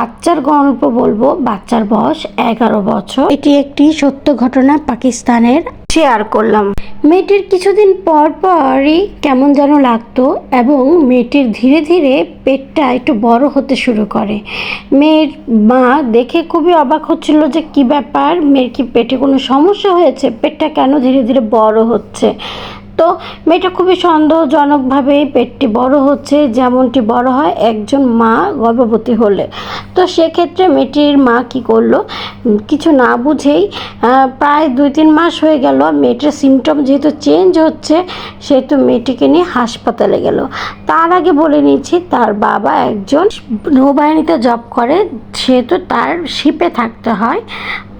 বাচ্চার গল্প বলব বাচ্চার বয়স এগারো বছর। এটি একটি সত্য ঘটনা পাকিস্তানের। শেয়ার করলাম। মেয়েটির কিছুদিন পর পরই কেমন যেন লাগতো এবং মেয়েটির ধীরে ধীরে পেটটা একটু বড় হতে শুরু করে। মেয়ের মা দেখে খুবই অবাক হচ্ছিল যে কি ব্যাপার মেয়ের কি পেটে কোনো সমস্যা হয়েছে? পেটটা কেন ধীরে ধীরে বড় হচ্ছে? তো মেয়েটা খুবই সন্দেহজনকভাবে পেটটি বড় হচ্ছে, যেমনটি বড় হয় একজন মা গর্ভবতী হলে। তো সেক্ষেত্রে মেয়েটির মা কি করল? কিছু না বুঝেই প্রায় দুই তিন মাস হয়ে গেল, মেয়েটার সিমটম যেহেতু চেঞ্জ হচ্ছে, সেহেতু মেয়েটিকে নিয়ে হাসপাতালে গেল। তার আগে বলে নিয়েছি তার বাবা একজন নৌবাহিনীতে জব করে, সেহেতু তার শিপে থাকতে হয়।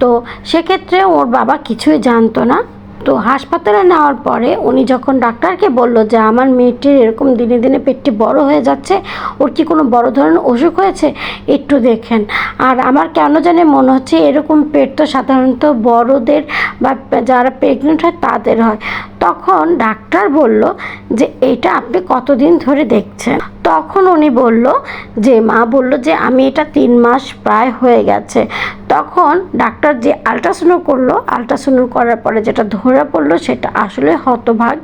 তো সেক্ষেত্রে ওর বাবা কিছুই জানতো না। তো হাসপাতালে নেওয়ার পরে উনি যখন ডাক্তারকে বলল যে আমার মেয়েটির এরকম দিনে দিনে পেটটি বড় হয়ে যাচ্ছে, ওর কি কোনো বড় ধরনের অসুখ হয়েছে? একটু দেখেন। আর আমার কেন জানি মনে হচ্ছে এরকম পেট তো সাধারণত বড়দের বা যারা প্রেগনেন্ট হয় তাদের হয়। তখন ডাক্তার বলল যে এটা আপনি কতদিন ধরে দেখছেন? তখন উনি বলল যে, মা বলল যে আমি এটা তিন মাস প্রায় হয়ে গেছে। তখন ডাক্তার যে আলট্রাসাউন্ড করল, আলট্রাসাউন্ড করার পরে যেটা ধরা পড়ল সেটা আসলে হতভাগ।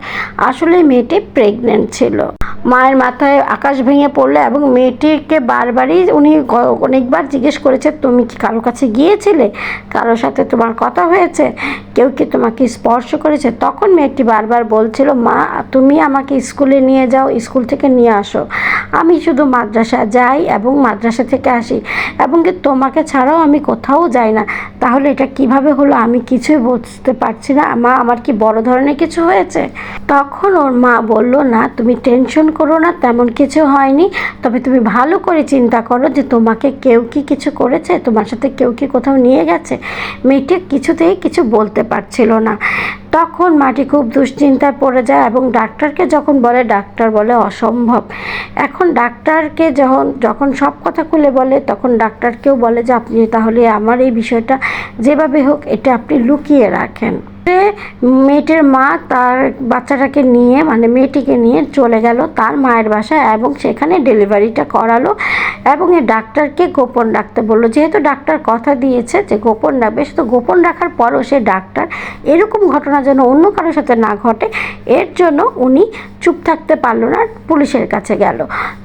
আসলে মেয়েটি প্রেগনেন্ট ছিল। মায়ের মাথায় আকাশ ভেঙে পড়ল এবং মেয়েটিকে বারবারই উনি অনেকবার জিজ্ঞেস করেছে, তুমি কি কারোর কাছে গিয়েছিলে? কারোর সাথে তোমার কথা হয়েছে? কেউ কি তোমাকে স্পর্শ করেছে? তখন মেয়েটি বারবার বলছিল, মা, তুমি আমাকে স্কুলে নিয়ে যাও, স্কুল থেকে নিয়ে আসো। আমি শুধু মাদ্রাসা যাই এবং মাদ্রাসা থেকে আসি এবং কি তোমাকে ছাড়াও আমি কোথাও যাই না। তাহলে এটা কীভাবে হলো? আমি কিছুই বুঝতে পারছি না। মা, আমার কি বড় ধরনের কিছু হয়েছে? তখন ওর মা বলল, না, তুমি টেনশন করো না, তেমন কিছু হয়নি। তবে তুমি ভালো করে চিন্তা করো যে তোমাকে কেউ কি কিছু করেছে, তোমার সাথে কেউ কি কোথাও নিয়ে গেছে। মেয়েটি কিছুতেই কিছু বলতে পারছিল না। তখন মাটি খুব দুশ্চিন্তায় পড়ে যায় এবং ডাক্তারকে যখন বলে, ডাক্তার বলে অসম্ভব। এখন ডাক্তারকে যখন যখন সব কথা খুলে বলে, তখন ডাক্তারকেও বলে যে, আপনি তাহলে আমার এই বিষয়টা যেভাবে হোক, এটা আপনি লুকিয়ে রাখেন। মেয়েটির মা তার বাচ্চাটাকে নিয়ে মানে মেয়েটিকে নিয়ে চলে গেল তার মায়ের বাসায় এবং সেখানে ডেলিভারিটা করালো এবং এ ডাক্তারকে গোপন রাখতে বলল। যেহেতু ডাক্তার কথা দিয়েছে যে গোপন রাখবে সে তো গোপন রাখার পরও সে ডাক্তার এরকম ঘটনা যেন অন্য কারোর সাথে না ঘটে, এর জন্য উনি চুপ থাকতে পারল না, পুলিশের কাছে গেল।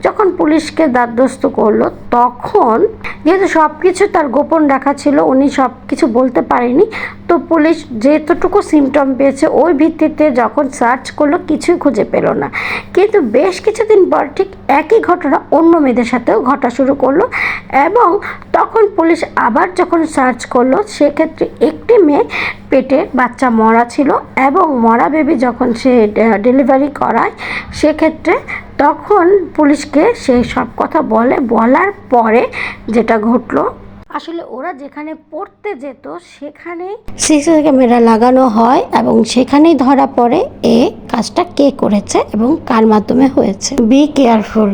যখন পুলিশকে দ্বারস্থ করল, তখন যেহেতু সব কিছু তার গোপন রাখা ছিল, উনি সব কিছু বলতে পারেনি। তো পুলিশ যেতটুকু সিমটম পেয়েছে, ওই ভিত্তিতে যখন সার্চ করল, কিছুই খুঁজে পেল না। কিন্তু বেশ কিছুদিন পর ঠিক একই ঘটনা অন্য মেয়েদের সাথেও ঘটা শুরু করল এবং তখন পুলিশ আবার যখন সার্চ করল, সেক্ষেত্রে একটি মেয়ে পেটে বাচ্চা মরা ছিল এবং মরা বেবি যখন সে ডেলিভারি করায়, সেক্ষেত্রে তখন পুলিশকে সে সব কথা বলে, বলার পরে যেটা ঘটলো, আসলে ওরা যেখানে পড়তে যেত সেখানে সিসি ক্যামেরা লাগানো হয় এবং সেখানেই ধরা পড়ে এ কাজটা কে করেছে এবং কার মাধ্যমে হয়েছে। Be careful